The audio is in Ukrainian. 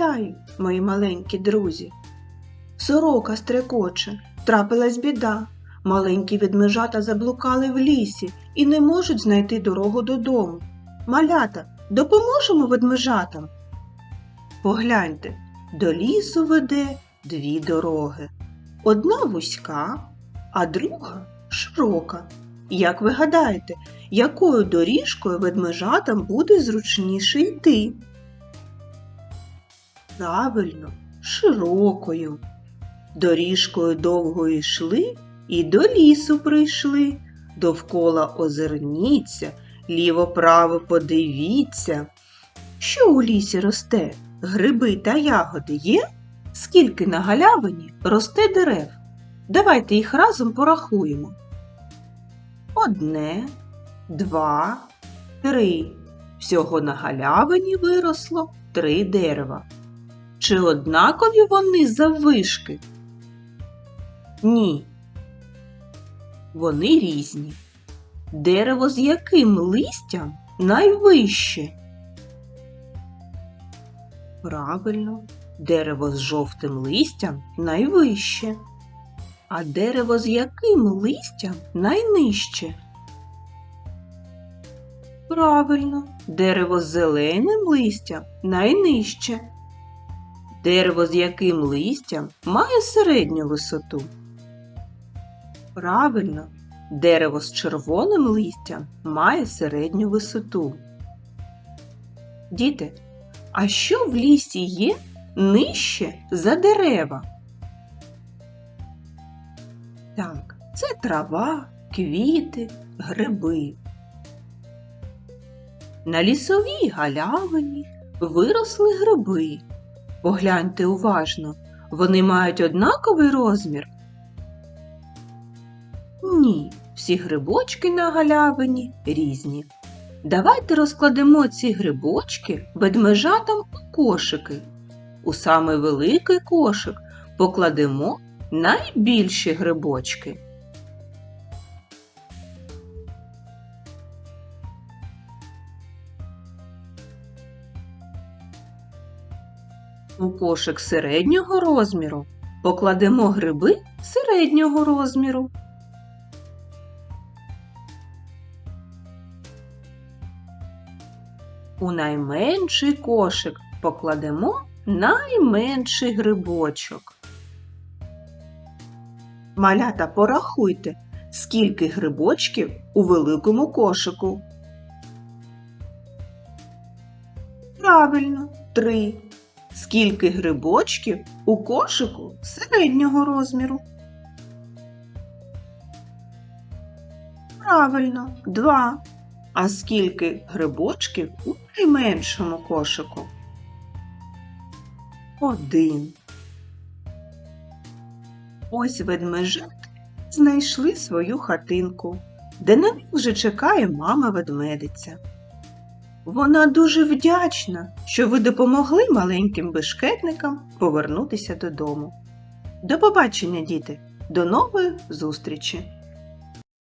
Вітаю, мої маленькі друзі. Сорока стрекоче, трапилась біда. Маленькі ведмежата заблукали в лісі і не можуть знайти дорогу додому. Малята, допоможемо ведмежатам. Погляньте, до лісу веде дві дороги. Одна вузька, а друга широка. Як ви гадаєте, якою доріжкою ведмежатам буде зручніше йти? Правильно, широкою. Доріжкою довго йшли і до лісу прийшли. Довкола озирніться, ліво-право подивіться. Що у лісі росте? Гриби та ягоди є? Скільки на галявині росте дерев? Давайте їх разом порахуємо. Одне, два, три. Всього на галявині виросло три дерева. Чи однакові вони заввишки? Ні. Вони різні. Дерево з яким листям найвище? Правильно, дерево з жовтим листям найвище. А дерево з яким листям найнижче? Правильно, дерево з зеленим листям найнижче. Дерево з яким листям має середню висоту. Правильно, дерево з червоним листям має середню висоту. Діти, а що в лісі є нижче за дерева? Так, це трава, квіти, гриби. На лісовій галявині виросли гриби. Погляньте уважно, вони мають однаковий розмір? Ні, всі грибочки на галявині різні. Давайте розкладемо ці грибочки ведмежатам у кошики. У самий великий кошик покладемо найбільші грибочки. У кошик середнього розміру покладемо гриби середнього розміру. У найменший кошик покладемо найменший грибочок. Малята, порахуйте, скільки грибочків у великому кошику. Правильно, три. Скільки грибочків у кошику середнього розміру? Правильно, два. А скільки грибочків у найменшому кошику? Один. Ось ведмежат знайшли свою хатинку, де на них вже чекає мама ведмедиця. Вона дуже вдячна, що ви допомогли маленьким бешкетникам повернутися додому. До побачення, діти! До нової зустрічі!